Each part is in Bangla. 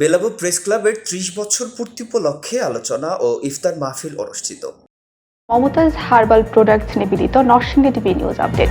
বেলাবো প্রেস ক্লাবের ত্রিশ বছর পূর্তি উপলক্ষে আলোচনা ও ইফতার মাহফিল অনুষ্ঠিত। মমতাজ হার্বাল প্রোডাক্টস নিবেদিত নরসিংদী টিভি নিউজ আপডেট।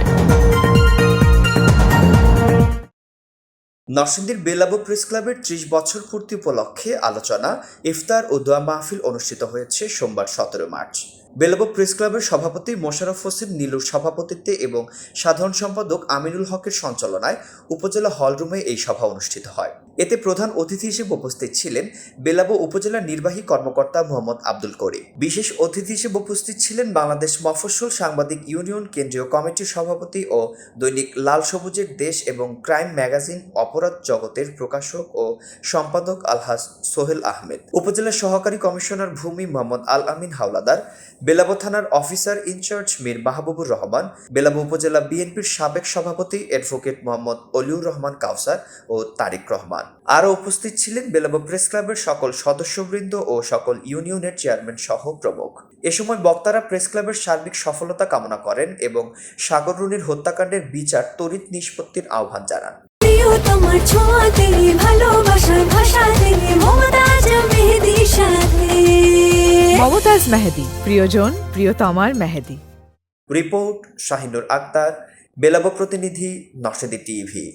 নরসিংদীর বেলাবো প্রেস ক্লাবের ত্রিশ বছর পূর্তি উপলক্ষে আলোচনা ইফতার ও দোয়া মাহফিল অনুষ্ঠিত হয়েছে সোমবার সতেরো মার্চ। বেলাবো প্রেস ক্লাবের সভাপতি মোশাররফ হোসেন নীলুর সভাপতিত্বে এবং সাধারণ সম্পাদক আমিনুল হকের সঞ্চালনায় উপজেলা হলরুমে এই সভা অনুষ্ঠিত হয়। এতে প্রধান অতিথি হিসেবে উপস্থিত ছিলেন বেলাবো উপজেলা নির্বাহী কর্মকর্তা মোহাম্মদ আব্দুল করিম। বিশেষ অতিথি হিসেবে উপস্থিত ছিলেন বাংলাদেশ মফস্বল সাংবাদিক ইউনিয়ন কেন্দ্রীয় কমিটির সভাপতি ও দৈনিক লাল সবুজের দেশ এবং ক্রাইম ম্যাগাজিন অপরাধ জগতের প্রকাশক ও সম্পাদক আলহাজ সোহেল আহমেদ। উপজেলা সহকারী কমিশনার ভূমি মোহাম্মদ আল আমিন হাওলাদার, বেলাবো থানার officer in charge Mir Mahbubur Rahman, Belabo উপজেলা বিএনপির সাবেক সভাপতি অ্যাডভোকেট মোহাম্মদ অলিউর রহমান কাউসার ও তারিক রহমান। আরও উপস্থিত ছিলেন বেলাবো প্রেস ক্লাবের সকল সদস্যবৃন্দ ও সকল ইউনিয়নের চেয়ারম্যান সহ প্রমুখ। এ সময় বক্তারা প্রেস ক্লাবের সার্বিক সফলতা কামনা করেন এবং সাগর রুনির হত্যাকাণ্ডের বিচার তড়িৎ নিষ্পত্তির আহ্বান জানান। প্রিয় তোমার ছোঁয়াতে ভালোবাসার ভাষাতে মমতাজ মেহেদি সাথে। মমতাজ মেহেদি প্রিয়জন প্রিয়তমার মেহেদি। রিপোর্ট শাহিনুর আক্তার বেলাবো প্রতিনিধি নরসিংদী টিভি।